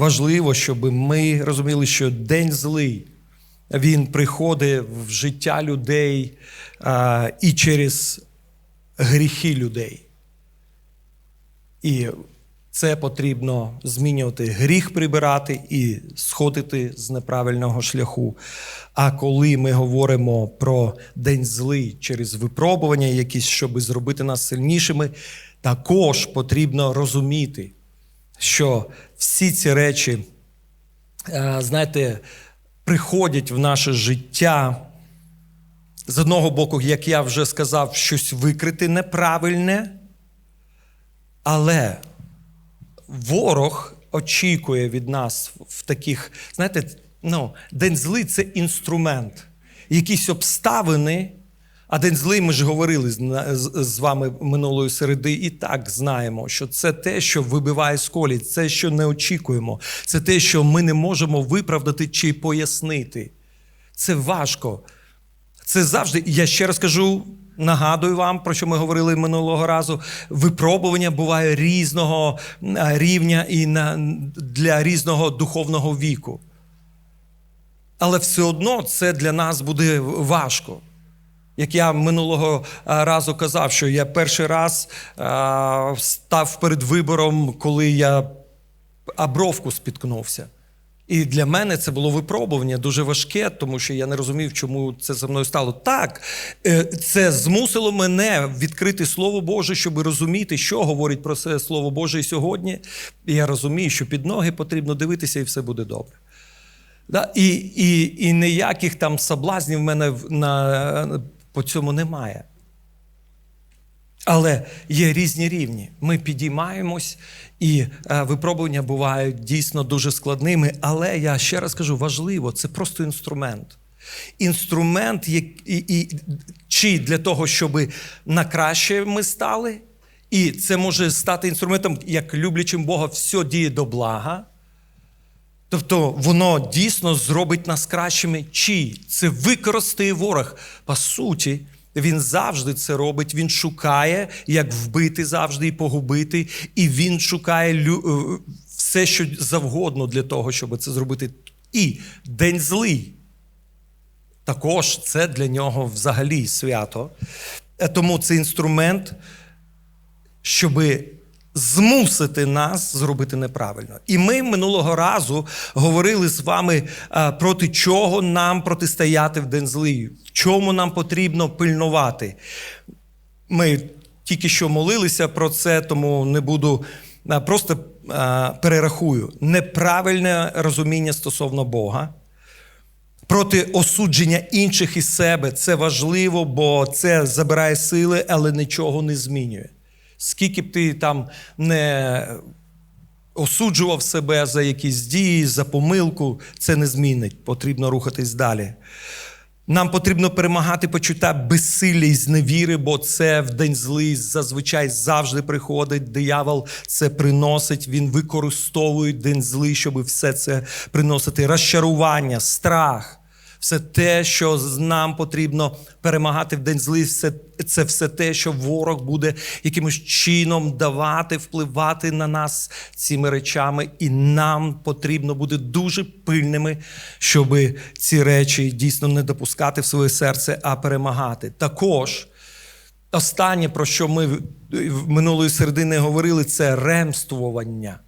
важливо, щоб ми розуміли, що день злий він приходить в життя людей а, і через гріхи людей. І це потрібно змінювати, гріх прибирати і сходити з неправильного шляху. А коли ми говоримо про день злий через випробування, якісь, щоб зробити нас сильнішими, також потрібно розуміти, що всі ці речі, е, знаєте, приходять в наше життя. З одного боку, як я вже сказав, щось викрити неправильне, але ворог очікує від нас в таких, знаєте, ну, день злий це інструмент, якісь обставини. А день злий, ми ж говорили з, вами минулої середи, і так знаємо, що це те, що вибиває з колі, це що не очікуємо, це те, що ми не можемо виправдати чи пояснити. Це важко. Це завжди, я ще раз кажу, нагадую вам, про що ми говорили минулого разу. Випробування буває різного рівня і для різного духовного віку. Але все одно це для нас буде важко. Як я минулого разу казав, що я перший раз став перед вибором, коли я абровку спіткнувся. І для мене це було випробування дуже важке, тому що я не розумів, чому це за мною стало. Так, е, це змусило мене відкрити Слово Боже, щоб розуміти, що говорить про це Слово Боже і сьогодні. І я розумію, що під ноги потрібно дивитися, і все буде добре. І, і, і ніяких там соблазнів в мене на, по цьому немає. Але є різні рівні. Ми підіймаємось, і е, випробування бувають дійсно дуже складними. Але я ще раз кажу, важливо, це просто інструмент. Інструмент, і, і, чи для того, щоб на краще ми стали, і це може стати інструментом, як люблячим Бога, все діє до блага. Тобто воно дійсно зробить нас кращими, чи це використає ворог. По суті, він завжди це робить. Він шукає, як вбити завжди і погубити, і він шукає е, все, що завгодно для того, щоб це зробити. І день злий. Також це для нього взагалі свято. Е, Тому це інструмент, щоби змусити нас зробити неправильно. І ми минулого разу говорили з вами, проти чого нам протистояти в день злий, в чому нам потрібно пильнувати. Ми тільки що молилися про це, тому не буду просто перерахую неправильне розуміння стосовно Бога. Проти осудження інших із себе це важливо, бо це забирає сили, але нічого не змінює. Скільки б ти там не осуджував себе за якісь дії, за помилку, це не змінить. Потрібно рухатись далі. Нам потрібно перемагати почуття безсилля і зневіри, бо це в день злий зазвичай завжди приходить. Диявол це приносить, він використовує день злий, щоб все це приносити. Розчарування, страх. Все те, що нам потрібно перемагати в день злий, все, це все те, що ворог буде якимось чином давати, впливати на нас цими речами, і нам потрібно бути дуже пильними, щоб ці речі дійсно не допускати в своє серце, а перемагати. Також останнє, про що ми в минулої середини говорили, це ремствування.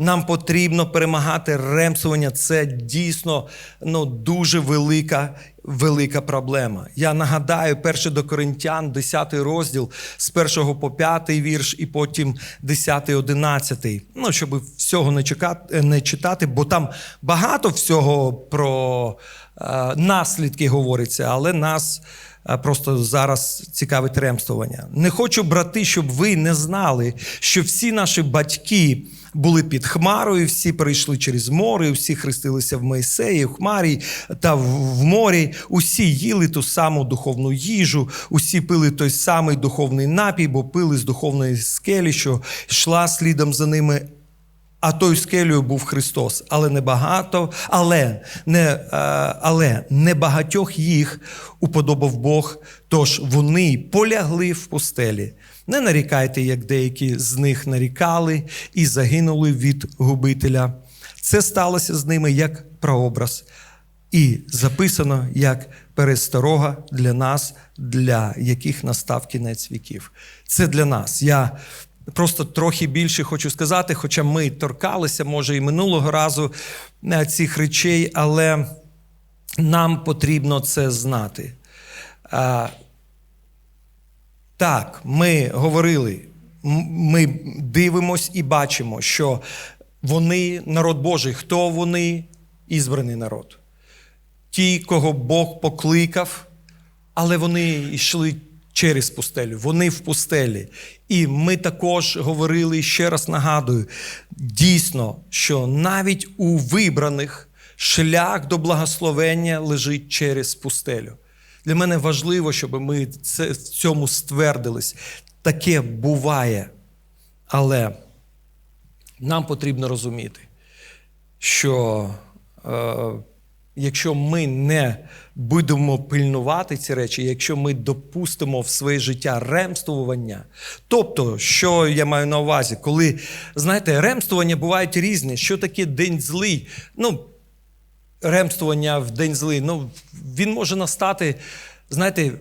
Нам потрібно перемагати ремсування. Це дійсно ну, дуже велика, велика проблема. Я нагадаю, перше до Коринтян, 10 розділ з 1 по 5 вірш, і потім 10, 11. Ну, щоб всього не, чекати, не читати, бо там багато всього про е, наслідки говориться, але нас. Е, Просто зараз цікавить ремствування. Не хочу, брати, щоб ви не знали, що всі наші батьки були під хмарою, всі перейшли через море, всі хрестилися в Моїсеї, в хмарі та в морі. Усі їли ту саму духовну їжу, усі пили той самий духовний напій, бо пили з духовної скелі, що йшла слідом за ними. А той скелею був Христос, але не але не, е, але не їх уподобав Бог, тож вони полягли в пустелі. Не нарікайте, як деякі з них нарікали і загинули від губителя. Це сталося з ними як прообраз. І записано як пересторога для нас, для яких настав кінець віків. Це для нас. Я просто трохи більше хочу сказати, хоча ми торкалися, може, і минулого разу е, цих речей, але нам потрібно це знати. Так, ми говорили, ми дивимось і бачимо, що вони народ Божий. Хто вони? Ізбраний народ. Ті, кого Бог покликав, але вони йшли через пустелю, вони в пустелі. І ми також говорили, ще раз нагадую, дійсно, що навіть у вибраних шлях до благословення лежить через пустелю. Для мене важливо, щоб ми це, в цьому ствердились. Таке буває. Але нам потрібно розуміти, що е, якщо ми не будемо пильнувати ці речі, якщо ми допустимо в своє життя ремствування, тобто, що я маю на увазі, коли, знаєте, ремствування бувають різні, що таке день злий? Ну, ремствування в день злий, ну, він може настати, знаєте,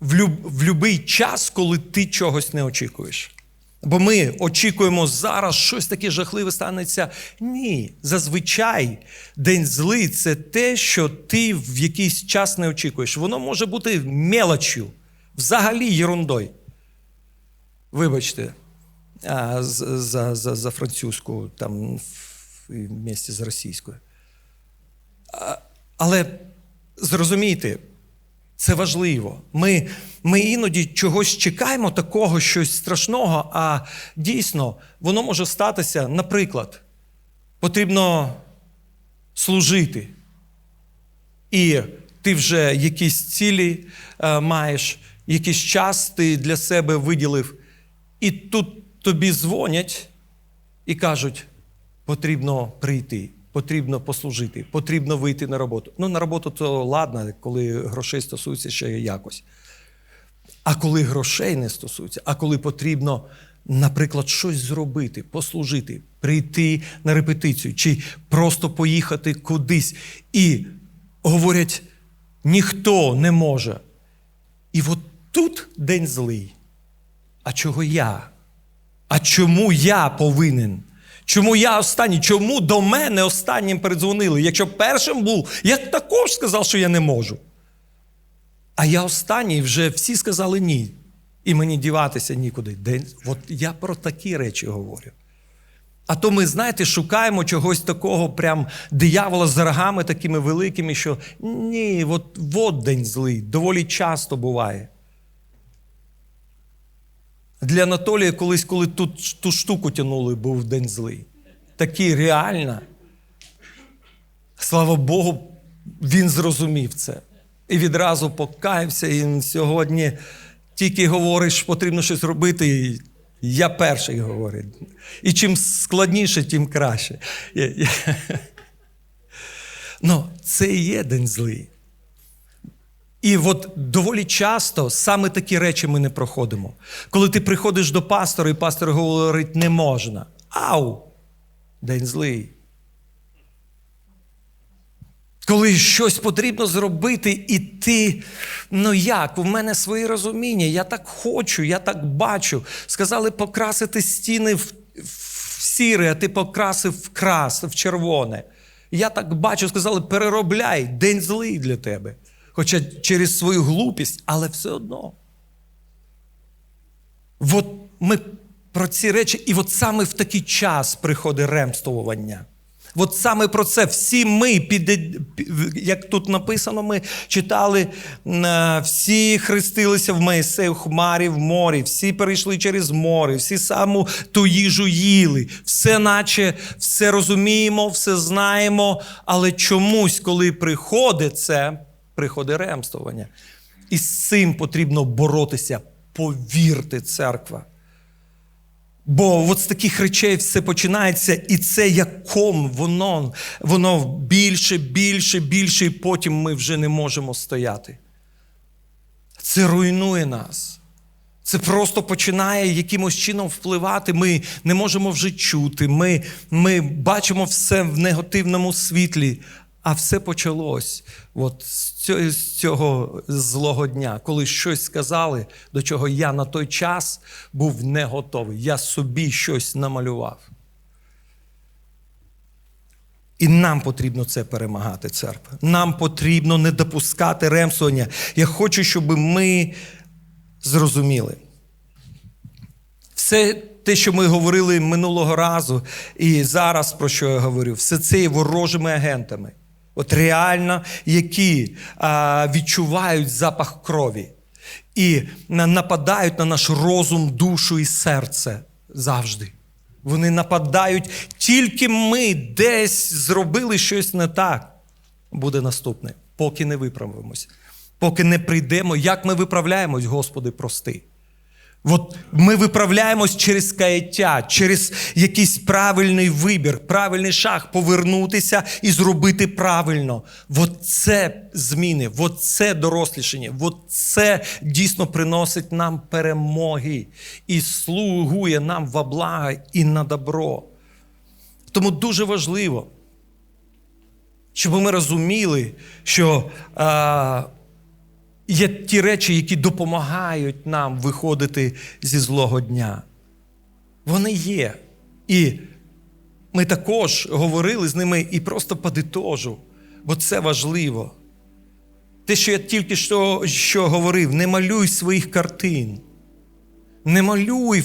в, будь-який час, коли ти чогось не очікуєш. Бо ми очікуємо зараз щось таке жахливе станеться. Ні, зазвичай день злий це те, що ти в якийсь час не очікуєш. Воно може бути мелочю, взагалі ерундою. Вибачте, а, за, за, за французьку, там в місті з російською. А, Але зрозумійте, це важливо. Ми, ми іноді чогось чекаємо такого, щось страшного, а дійсно воно може статися, наприклад, потрібно служити. І ти вже якісь цілі е, маєш, якийсь час ти для себе виділив, і тут тобі дзвонять і кажуть: потрібно прийти, потрібно послужити, потрібно вийти на роботу. Ну, на роботу то ладно, коли грошей стосується ще якось. А коли грошей не стосується, а коли потрібно, наприклад, щось зробити, послужити, прийти на репетицію, чи просто поїхати кудись, і говорять, ніхто не може. І от тут день злий. А чого я? А чому я повинен? Чому я останній? Чому до мене останнім передзвонили? Якщо першим був, я також сказав, що я не можу. А я останній вже всі сказали ні. І мені діватися нікуди. От я про такі речі говорю. А то ми, знаєте, шукаємо чогось такого, прям диявола з рогами такими великими, що ні, от, от день злий, доволі часто буває. Для Анатолія колись, коли тут ту штуку тянули, був день злий. Такий реально. Слава Богу, він зрозумів це. І відразу покаявся. І сьогодні тільки говориш, потрібно щось робити. І я перший говорю. І чим складніше, тим краще. Ну, це і є день злий. І от доволі часто саме такі речі ми не проходимо. Коли ти приходиш до пастора, і пастор говорить, не можна. Ау! День злий. Коли щось потрібно зробити, і ти, ну як, у мене свої розуміння, я так хочу, я так бачу. Сказали покрасити стіни в, в сіре, а ти покрасив в крас, в червоне. Я так бачу, сказали, переробляй, день злий для тебе. Хоча через свою глупість, але все одно. От ми про ці речі, і от саме в такий час приходить ремствування. От саме про це всі ми, піде- пі- як тут написано, ми читали, е, всі хрестилися в Моїсею хмарі в морі, всі перейшли через море, всі саму ту їжу їли, все наче все розуміємо, все знаємо, але чомусь, коли приходить це, приходить ремствування. І з цим потрібно боротися. Повірте, церква. Бо от з таких речей все починається, і це як ком, воно, воно більше, більше, більше, і потім ми вже не можемо стояти. Це руйнує нас. Це просто починає якимось чином впливати. Ми не можемо вже чути. Ми, ми бачимо все в негативному світлі. А все почалось от з цього, злого дня, коли щось сказали, до чого я на той час був не готовий. Я собі щось намалював. І нам потрібно це перемагати, церква. Нам потрібно не допускати ремсування. Я хочу, щоб ми зрозуміли. Все те, що ми говорили минулого разу, і зараз про що я говорю, все це є ворожими агентами. От реально, які а, відчувають запах крові і нападають на наш розум, душу і серце завжди. Вони нападають, тільки ми десь зробили щось не так. Буде наступне, поки не виправимось, поки не прийдемо. Як ми виправляємось, Господи, прости. От ми виправляємось через каяття, через якийсь правильний вибір, правильний шаг повернутися і зробити правильно. От це зміни, от це дорослішання, от це дійсно приносить нам перемоги і слугує нам во благо і на добро. Тому дуже важливо, щоб ми розуміли, що. А, Є ті речі, які допомагають нам виходити зі злого дня. Вони є. І ми також говорили з ними і просто подитожу, бо це важливо. Те, що я тільки що, що говорив, не малюй своїх картин. Не малюй,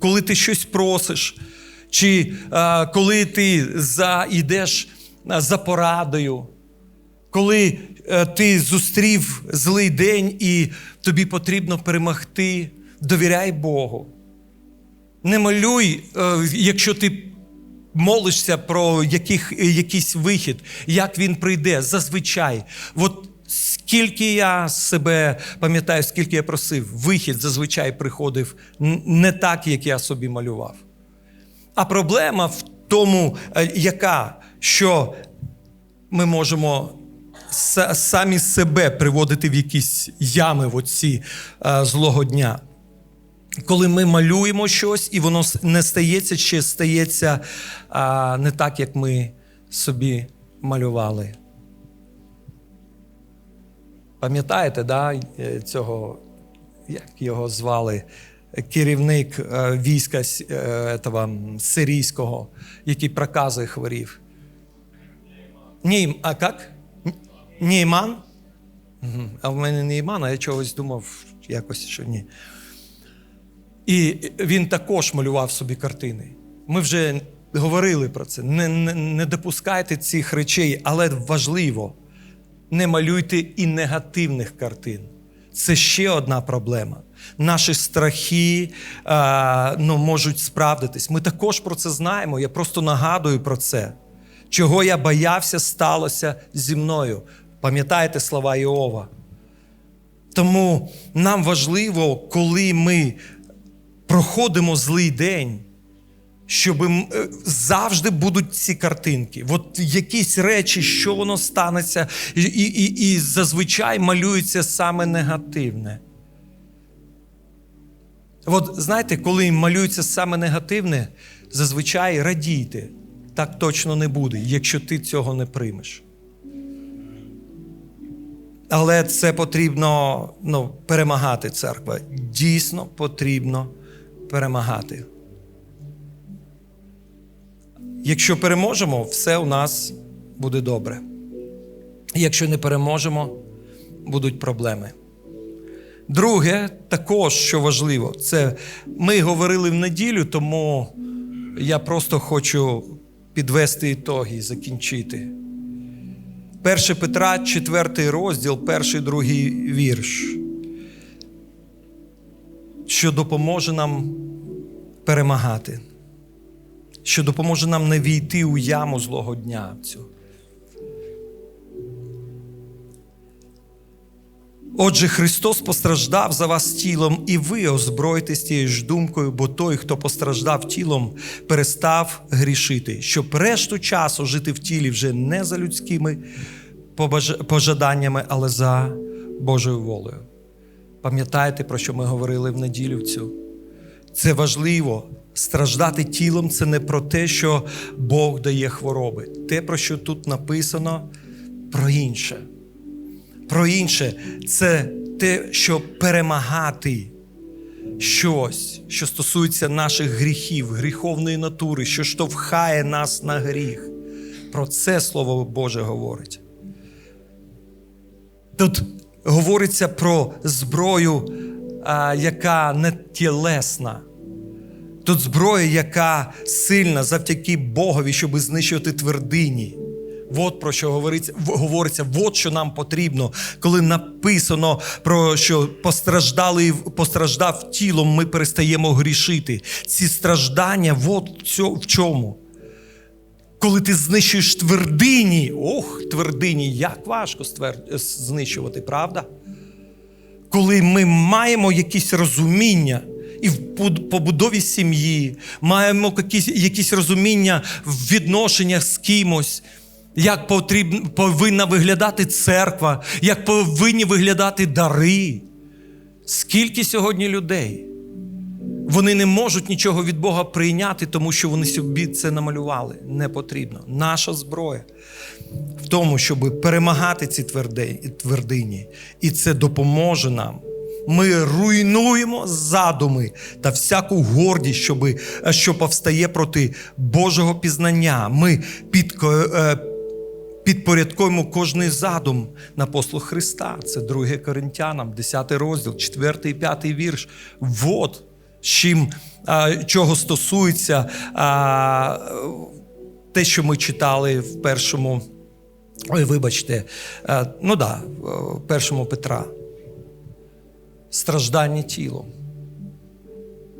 коли ти щось просиш, чи а, коли ти за, йдеш за порадою коли ти зустрів злий день і тобі потрібно перемогти, довіряй Богу. Не малюй, е, якщо ти молишся про яких, якийсь вихід, як він прийде, зазвичай. От скільки я себе пам'ятаю, скільки я просив, вихід зазвичай приходив не так, як я собі малював. А проблема в тому, е, яка, що ми можемо самі себе приводити в якісь ями в оці е, злого дня. Коли ми малюємо щось, і воно не стається, чи стається а, не так, як ми собі малювали. Пам'ятаєте, да, е, цього, як його звали, керівник е, війська е, этого, сирійського, який прокази хворів? Ні, а як? Нейман? А в мене Нейман, а я чогось думав якось, що ні. І він також малював собі картини. Ми вже говорили про це. Не, не, не допускайте цих речей, але важливо, не малюйте і негативних картин. Це ще одна проблема. Наші страхи а, ну, можуть справдитись. Ми також про це знаємо. Я просто нагадую про це. Чого я боявся, сталося зі мною. Пам'ятаєте слова Іова? Тому нам важливо, коли ми проходимо злий день, щоб е, завжди будуть ці картинки. От якісь речі, що воно станеться, і, і, і, зазвичай малюється саме негативне. От знаєте, коли малюється саме негативне, зазвичай радійте. Так точно не буде, якщо ти цього не приймеш. Але це потрібно ну, перемагати, церква. Дійсно потрібно перемагати. Якщо переможемо, все у нас буде добре. Якщо не переможемо, будуть проблеми. Друге, також що важливо, це ми говорили в неділю, тому я просто хочу підвести ітоги закінчити. 1 Петра, 4 розділ, перший другий вірш, що допоможе нам перемагати, що допоможе нам не війти у яму злого дня. Цю. Отже, Христос постраждав за вас тілом, і ви озбройтесь тією ж думкою, бо той, хто постраждав тілом, перестав грішити, щоб решту часу жити в тілі вже не за людськими пожаданнями, але за Божою волею. Пам'ятаєте, про що ми говорили в неділю цю? Це важливо. Страждати тілом це не про те, що Бог дає хвороби. Те, про що тут написано, про інше. Про інше це те, що перемагати щось, що стосується наших гріхів, гріховної натури, що штовхає нас на гріх. Про це Слово Боже говорить. Тут говориться про зброю, яка не тілесна. Тут зброя, яка сильна завдяки Богові, щоб знищувати твердині. От про що говориться, говориться, от що нам потрібно, коли написано про що постраждали, постраждав тілом, ми перестаємо грішити. Ці страждання, от в чому. Коли ти знищуєш твердині, ох, твердині, як важко ствер- знищувати, правда? коли ми маємо якісь розуміння і в побудові сім'ї, маємо якісь, якісь розуміння в відношеннях з кимось, як потрібно, повинна виглядати церква, як повинні виглядати дари. Скільки сьогодні людей? Вони не можуть нічого від Бога прийняти, тому що вони собі це намалювали. Не потрібно. Наша зброя в тому, щоб перемагати ці твердині, і це допоможе нам. Ми руйнуємо задуми та всяку гордість, щоби, що повстає проти Божого пізнання. Ми підко, е, підпорядкуємо кожний задум на послуг Христа. Це 2 Коринтянам, 10 розділ, 4 і 5 вірш. Вот чим а, чого стосується а, те, що ми читали в першому. Ой, вибачте, е, ну да, першому Петра. Страждання тілом.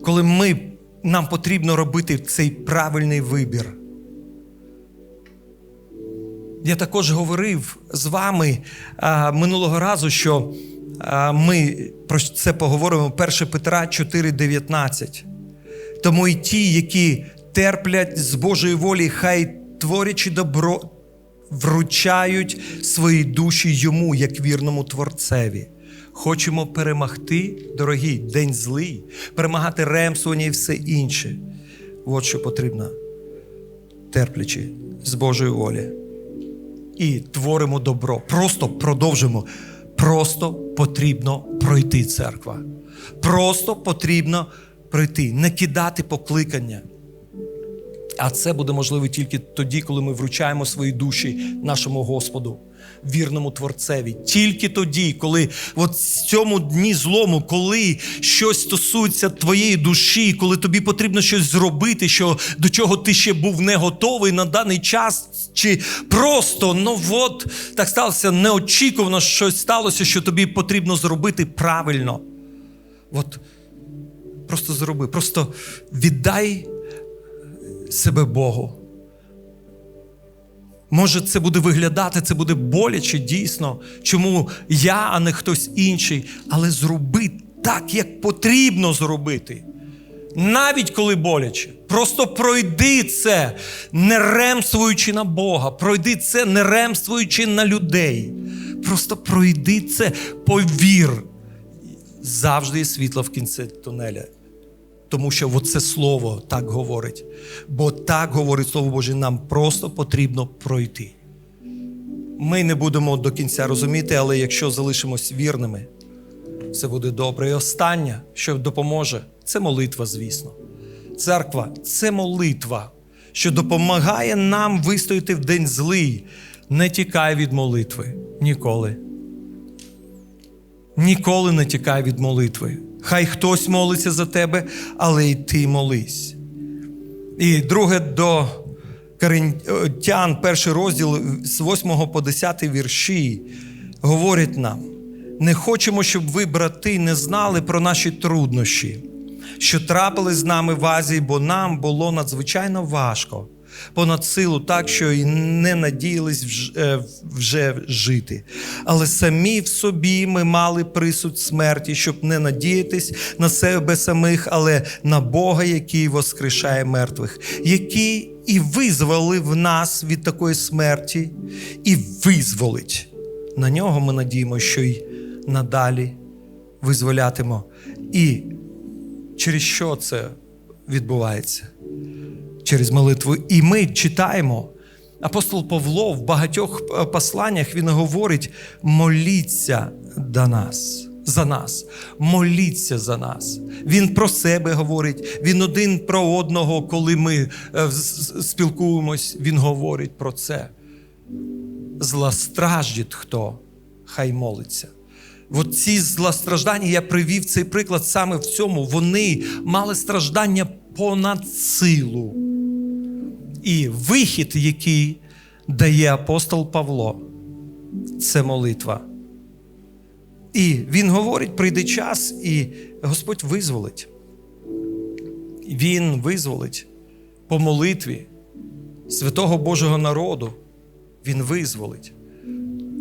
Коли ми, нам потрібно робити цей правильний вибір. Я також говорив з вами а, минулого разу, що а, ми про це поговоримо 1 Петра 4,19. Тому і ті, які терплять з Божої волі, хай творячи добро, вручають свої душі йому, як вірному творцеві. Хочемо перемогти, дорогі, день злий, перемагати ремствування і все інше. От що потрібно, терплячи з Божої волі. І творимо добро. Просто продовжимо. Просто потрібно пройти церква. Просто потрібно пройти, не кидати покликання. А це буде можливо тільки тоді, коли ми вручаємо свої душі нашому Господу, вірному Творцеві. Тільки тоді, коли в цьому дні злому, коли щось стосується твоєї душі, коли тобі потрібно щось зробити, що до чого ти ще був не готовий на даний час, чи просто ну от так сталося неочікувано, щось сталося, що тобі потрібно зробити правильно. От просто зроби, просто віддай себе Богу. Може, це буде виглядати, це буде боляче дійсно. Чому я, а не хтось інший, але зроби так, як потрібно зробити. Навіть коли боляче. Просто пройди це, не ремствуючи на Бога, пройди це, не ремствуючи на людей. Просто пройди це, повір. Завжди є світло в кінці тунеля. Тому що оце слово так говорить. Бо так говорить Слово Боже, нам просто потрібно пройти. Ми не будемо до кінця розуміти, але якщо залишимось вірними, все буде добре. І останнє, що допоможе, це молитва, звісно. Церква це молитва, що допомагає нам вистояти в день злий. Не тікай від молитви ніколи. Ніколи не тікай від молитви. Хай хтось молиться за тебе, але й ти молись. І друге до Коринтян, перший розділ з 8 по 10 вірші, говорить нам: не хочемо, щоб ви, брати, не знали про наші труднощі, що трапили з нами в Азії, бо нам було надзвичайно важко понад силу, так що й не надіялись е, вже жити. Але самі в собі ми мали присуд смерті, щоб не надіятись на себе самих, але на Бога, який воскрешає мертвих, який і визволив нас від такої смерті, і визволить. На нього ми надіємо, що й надалі визволятимо. І через що це відбувається? Через молитву. І ми читаємо. Апостол Павло в багатьох е, посланнях він говорить: моліться до нас, за нас, моліться за нас. Він про себе говорить, він один про одного, коли ми е, спілкуємось, він говорить про це. Злостраждіт хто, хай молиться. От ці злостраждання, я привів цей приклад саме в цьому. Вони мали страждання понад силу. І вихід, який дає апостол Павло, це молитва. І він говорить: прийде час, і Господь визволить. Він визволить по молитві святого Божого народу. Він визволить.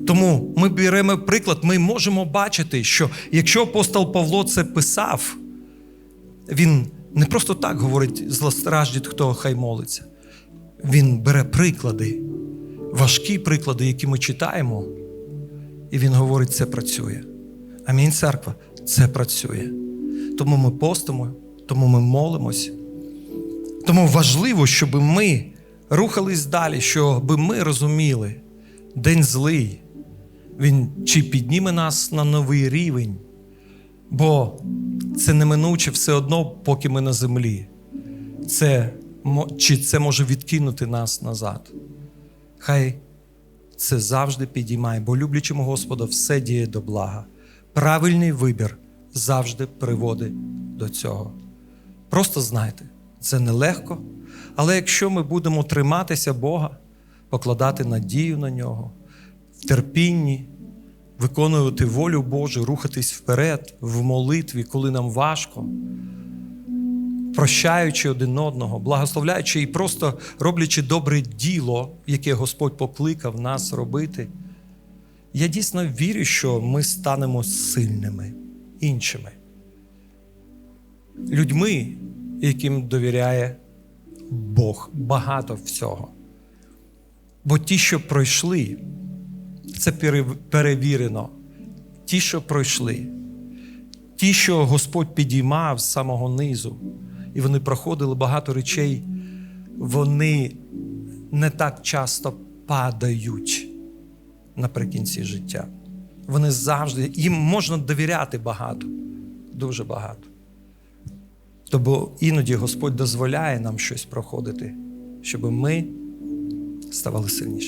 Тому ми беремо приклад, ми можемо бачити, що якщо апостол Павло це писав, він не просто так говорить злостраждіт, хто хай молиться. Він бере приклади, важкі приклади, які ми читаємо, і він говорить, це працює. Амінь, церква, це працює. Тому ми постимо, тому ми молимось. Тому важливо, щоб ми рухались далі, щоб ми розуміли, день злий, він чи підніме нас на новий рівень, бо це неминуче все одно, поки ми на землі. Це, чи це може відкинути нас назад. Хай це завжди підіймає, бо люблячому Господа все діє до блага. Правильний вибір завжди приводить до цього. Просто знайте, це нелегко, але якщо ми будемо триматися Бога, покладати надію на нього, в терпінні, виконувати волю Божу, рухатись вперед, в молитві, коли нам важко, прощаючи один одного, благословляючи і просто роблячи добре діло, яке Господь покликав нас робити, я дійсно вірю, що ми станемо сильними, іншими. Людьми, яким довіряє Бог багато всього. Бо ті, що пройшли, це перевірено. Ті, що пройшли, ті, що Господь підіймав з самого низу, і вони проходили багато речей, вони не так часто падають наприкінці життя. Вони завжди, їм можна довіряти багато, дуже багато. Тобто іноді Господь дозволяє нам щось проходити, щоб ми ставали сильнішими.